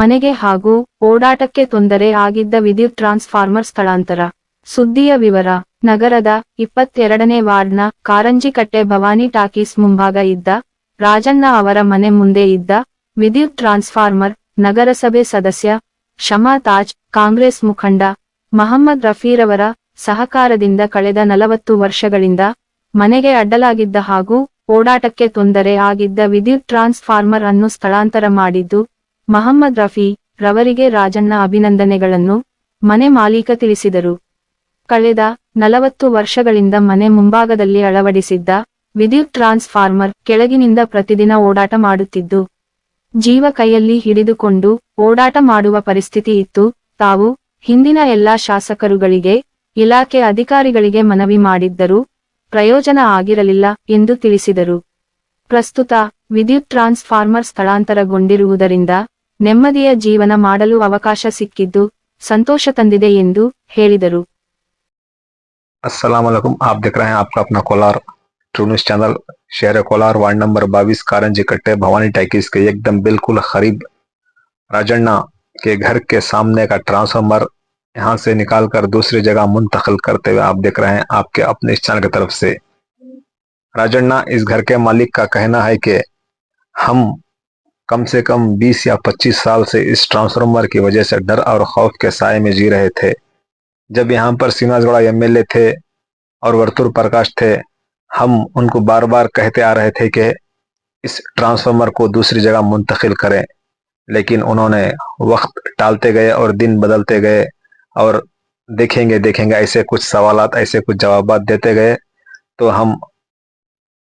ಮನೆಗೆ ಹಾಗೂ ಓಡಾಟಕ್ಕೆ ತೊಂದರೆ ಆಗಿದ್ದ ವಿದ್ಯುತ್ ಟ್ರಾನ್ಸ್ಫಾರ್ಮರ್ ಸ್ಥಳಾಂತರ. ಸುದ್ದಿಯ ವಿವರ, ನಗರದ ಇಪ್ಪತ್ತೆರಡನೇ ವಾರ್ಡ್ನ ಕಾರಂಜಿಕಟ್ಟೆ ಭವಾನಿ ಟಾಕೀಸ್ ಮುಂಭಾಗ ಇದ್ದ ರಾಜಣ್ಣ ಅವರ ಮನೆ ಮುಂದೆ ಇದ್ದ ವಿದ್ಯುತ್ ಟ್ರಾನ್ಸ್ಫಾರ್ಮರ್ ನಗರಸಭೆ ಸದಸ್ಯ ಶಮಾ ತಾಜ್, ಕಾಂಗ್ರೆಸ್ ಮುಖಂಡ ಮಹಮ್ಮದ್ ರಫೀರವರ ಸಹಕಾರದಿಂದ ಕಳೆದ ನಲವತ್ತು ವರ್ಷಗಳಿಂದ ಮನೆಗೆ ಅಡ್ಡಲಾಗಿದ್ದ ಹಾಗೂ ಓಡಾಟಕ್ಕೆ ತೊಂದರೆ ಆಗಿದ್ದ ವಿದ್ಯುತ್ ಟ್ರಾನ್ಸ್ಫಾರ್ಮರ್ ಅನ್ನು ಸ್ಥಳಾಂತರ ಮಾಡಿದ್ದು ಮಹಮ್ಮದ್ ರಫಿ ರವರಿಗೆ ರಾಜಣ್ಣ ಅಭಿನಂದನೆಗಳನ್ನು ಮನೆ ಮಾಲೀಕ ತಿಳಿಸಿದರು. ಕಳೆದ ನಲವತ್ತು ವರ್ಷಗಳಿಂದ ಮನೆ ಮುಂಭಾಗದಲ್ಲಿ ಅಳವಡಿಸಿದ್ದ ವಿದ್ಯುತ್ ಟ್ರಾನ್ಸ್ಫಾರ್ಮರ್ ಕೆಳಗಿನಿಂದ ಪ್ರತಿದಿನ ಓಡಾಟ ಮಾಡುತ್ತಿದ್ದು, ಜೀವ ಕೈಯಲ್ಲಿ ಹಿಡಿದುಕೊಂಡು ಓಡಾಟ ಮಾಡುವ ಪರಿಸ್ಥಿತಿ ಇತ್ತು. ತಾವು ಹಿಂದಿನ ಎಲ್ಲಾ ಶಾಸಕರುಗಳಿಗೆ, ಇಲಾಖೆ ಅಧಿಕಾರಿಗಳಿಗೆ ಮನವಿ ಮಾಡಿದ್ದರೂ ಪ್ರಯೋಜನ ಆಗಿರಲಿಲ್ಲ ಎಂದು ತಿಳಿಸಿದರು. ಪ್ರಸ್ತುತ ವಿದ್ಯುತ್ ಟ್ರಾನ್ಸ್ಫಾರ್ಮರ್ ಸ್ಥಳಾಂತರಗೊಂಡಿರುವುದರಿಂದ ನೆಮ್ಮದಿಯ ಜೀವನ ಮಾಡಲು ಅವಕಾಶ ಸಿಕ್ಕಿದ್ದು ಸಂತೋಷ ತಂದಿದೆ ಎಂದು ಹೇಳಿದರು अस्सलाम वालेकुम आप देख रहे हैं आपका अपना कोलार ट्रू न्यूज चैनल शहर कोलार वार्ड नंबर 22 कारंजी कट्टे भवानी टैकीज के एकदम बिल्कुल करीब राजन्ना के घर के सामने का ट्रांसफार्मर यहाँ से निकाल कर दूसरी जगह मुंतकिल करते हुए आप देख रहे हैं आपके अपने इस चैनल की तरफ से राजन्ना इस घर के मालिक का कहना है कि हम कम से कम 20 या 25 साल से इस ट्रांसफार्मर की वजह से डर और खौफ के साय में जी रहे थे। जब यहाँ पर सीमाजगौड़ा एमएलए थे और वर्तुर प्रकाश थे, हम उनको बार बार कहते आ रहे थे कि इस ट्रांसफार्मर को दूसरी जगह मुंतकिल करें। लेकिन उन्होंने वक्त टालते गए और दिन बदलते गए और देखेंगे देखेंगे, ऐसे कुछ सवाल ऐसे कुछ जवाब देते गए। तो हम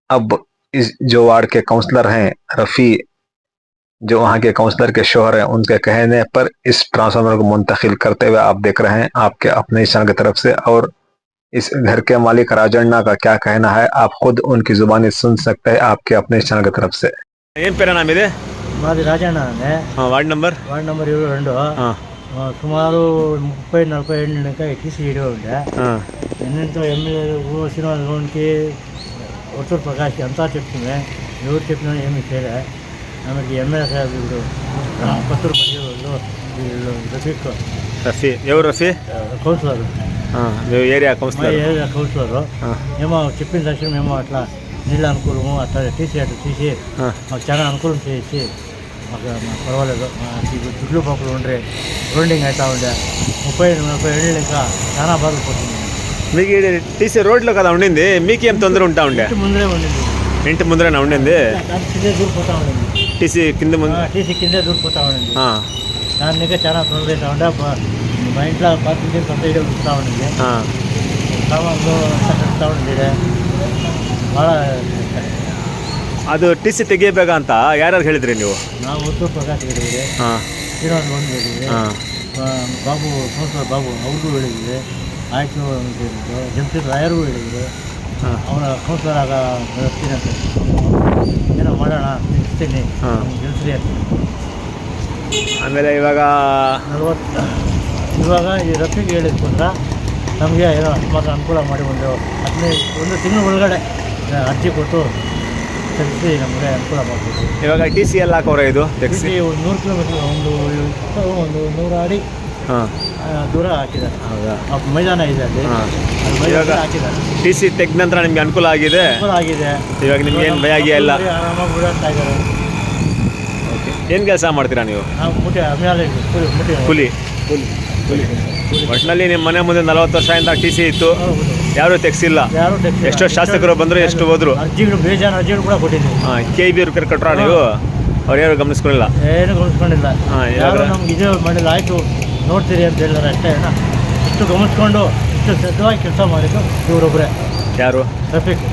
अब इस जो वार्ड के काउंसलर हैं, रफ़ी जो वहाँ के काउंसलर के शोहर हैं उनके कहने पर इस ट्रांसफार्मर को मुंतकिल करते हुए आप देख रहे हैं आपके अपने इस चैनल की तरफ से और इस घर के मालिक राजन्ना का क्या कहना है आप खुद उनकी जुबानी सुन सकते हैं आपके अपने इस चैनल की तरफ से ఏం పేరేనా మీది మాది రాజన్న అండి వార్డ్ నంబర్ వార్డ్ నెంబర్ ఇరవై రెండు ఆ, ఆ, సుమారు ముప్పై నలభై ఏళ్ళు ఇంకా టీసీ ఇడే ఉండే ఆ, ఎన్నెంతో ఎమ్మెల్యేలు శ్రీనివాస గౌడ్కి ఒత్తూరు ప్రకాష్కి అంతా చెప్తుంది ఎవరు చెప్పినా ఏమీ చేయలే ಆಮೇಲೆ ಎಮ್ ಎಲ್ ಎ ಸಾಹೇಬ್ ಇವರು ಪತ್ರ ರಫೀಕ್ ರಫಿ ಎವರು ರಫಿ కౌన్సిలర్ మేము ఏరియా కౌన్సిలర్ ఏరియా కౌన్సిలర్ మేము చెప్పిన లక్ష్యం మేము అట్లా నీళ్ళ అనుకూలము అట్లా తీసి అట్లా తీసి మాకు చాలా అనుకూలం చేసి మాకు పర్వాలేదు దుడ్లు పాపలు ఉండే రోడింగ్ అవుతూ ఉండే ముప్పై ముప్పై ఏళ్ళు ఇంకా చాలా బాధపడుతుంది మీకు టీసీ రోడ్లో కదా ఉండింది మీకేం తొందర ఉంటా ఉండే ముందరే ఉండింది ఇంటి ముందరే ఉండింది పోతా ఉండింది టీసీ కింద ముందు టీసీ కిందే దూరిపోతా ఉండింది ఆ, దాని ఇంకా చాలా తొందర అవుతా ఉండే బా- మా ఇంట్లో బాత్రూమ్ కొంత ఇడే వస్తూ ఉండింది ఆ. సామాన్లు అంతా కడుతూ ఉండింది ಭಾಳ ಅದು ಟಿ ಸಿ ತೆಗಿಯಬೇಕ ಅಂತ ಯಾರ್ಯಾರು ಹೇಳಿದ್ರಿ ನೀವು ನಾವು ಉತ್ತೂರು ಪ್ರಕಾಶ್ ಹೇಳಿದ್ವಿ ಹಾಂ ಶ್ರೀನಿವಾಸ ಗೌಡ್ ಹೇಳಿದ್ವಿ ಹಾಂ ಆ, ಬಾಬು ಕೌನ್ಸಿಲರ್ ಬಾಬು ಅವ್ರಿಗೂ ಹೇಳಿದ್ವಿ ಆಯ್ತು ಅಂತ ಹೇಳಿದ್ರು ಜಮಶೇದ್ ರಾಯರಿಗೂ ಹೇಳಿದ್ರು ಹಾಂ ಅವನ ಕೌನ್ಸಿಲರ್ ಆಗ ಬರ್ತೀನಿ ಅಂತ ಏನೋ ಮಾಡೋಣ ನಿಲ್ಲಿಸ್ತೀನಿ ಹಾ. ಆಮೇಲೆ ಇವಾಗ ನಲ್ವತ್ತು ಇವಾಗ ಈ ರಫಿಗೆ ಹೇಳಿದ್ಕೊಂಡ್ರ ನಮಗೆ ಏನೋ ಅಷ್ಟು ಅನುಕೂಲ ಮಾಡಿ ಒಂದು ಹದಿನೈದು ಒಂದು ತಿಂಗಳ ಒಳಗಡೆ ಅರ್ಜಿ ಕೊಟ್ಟು ತೆಗೆಸಿ ನಮಗೆ ಅನುಕೂಲ ಮಾಡಬೇಕು ಇವಾಗ ಟಿ ಸಿ ಎಲ್ಲ ಹಾಕೋರ ಇದು ತೆಗ್ಸಿ ಒಂದು ನೂರು ಕಿಲೋಮೀಟ್ರ್ ಒಂದು ಒಂದು ನೂರು ಅಡಿ ದೂರ ಹಾಕಿದ್ದಾರೆ. ಹೌದಾ? ಮೈದಾನ ಇದೆ ಅಲ್ಲಿ. ಹಾಂ. ಅಲ್ಲಿ ಮೈದಾನ ಇವಾಗ- ಹಾಕಿದ್ದಾರೆ. ಟಿ ಸಿ ತೆಗ್ದ ನಂತರ ನಿಮ್ಗೆ ಅನುಕೂಲ ಆಗಿದೆ? ಅನುಕೂಲ ಆಗಿದೆ. ಇವಾಗ ನಿಮ್ಗೆ ಏನು ಭಯ ಆಗಿಲ್ಲ ಇಲ್ಲ ಆರಾಮಾಗಿ ಓಡಾಡ್ತಾ ಇದ್ದಾರೆ. ಏನು ಕೆಲಸ ಮಾಡ್ತೀರಾ ನೀವು? ನಾವು ಮುಟ್ಟಿ ಆಮೇಲೆ ಕೂಲಿ ಮುಟ್ಟಿ. ಕೂಲಿ. ಒಟ್ಟಿನಲ್ಲಿ ನಿಮ್ಮ ಮನೆ ಮುಂದೆ ನಲವತ್ತು ವರ್ಷದಿಂದ ಟಿ ಸಿ ಇತ್ತು. ಹೌದು. ಯಾರೂ ತೆಗ್ಸಿಲ್ಲ. ಯಾರು ತೆಗ್ಸಿಲ್ಲ. ಎಷ್ಟೋ ಶಾಸಕರು ಬಂದ್ರು, ಎಷ್ಟು ಹೋದ್ರು. ಅರ್ಜಿಗಳು ಬೇಜಾನ್ ಅರ್ಜಿಗಳು ಕೂಡ ಕೊಟ್ಟಿದ್ದೀವಿ ಕೆ ಬಿ ಅವ್ರು ಕರ್ಕೊಟ್ರ ನೀವು? ಅವ್ರು ಯಾರು ಗಮನಿಸ್ಕೊಂಡಿಲ್ಲ? ಏನು ಗಮನಿಸ್ಕೊಂಡಿಲ್ಲ. ಹಾ, ಇವಾಗ- ಯಾರು ನಮ್ಗೆ ಇದೇ ಮಾಡಿಲ್ಲ ಆಯಿತು. ನೋಡ್ತೀರಿ ಅಂತ ಹೇಳಿದ್ರೆ ಅಷ್ಟೇ ಅಣ್ಣ. ಇಷ್ಟು ಗಮನಿಸ್ಕೊಂಡು ಇಷ್ಟು ಶ್ರದ್ಧವಾಗಿ ಕೆಲಸ ಮಾಡಿದ್ದು ಇವರೊಬ್ಬರೇ ಯಾರು? ರಫೀಕ್.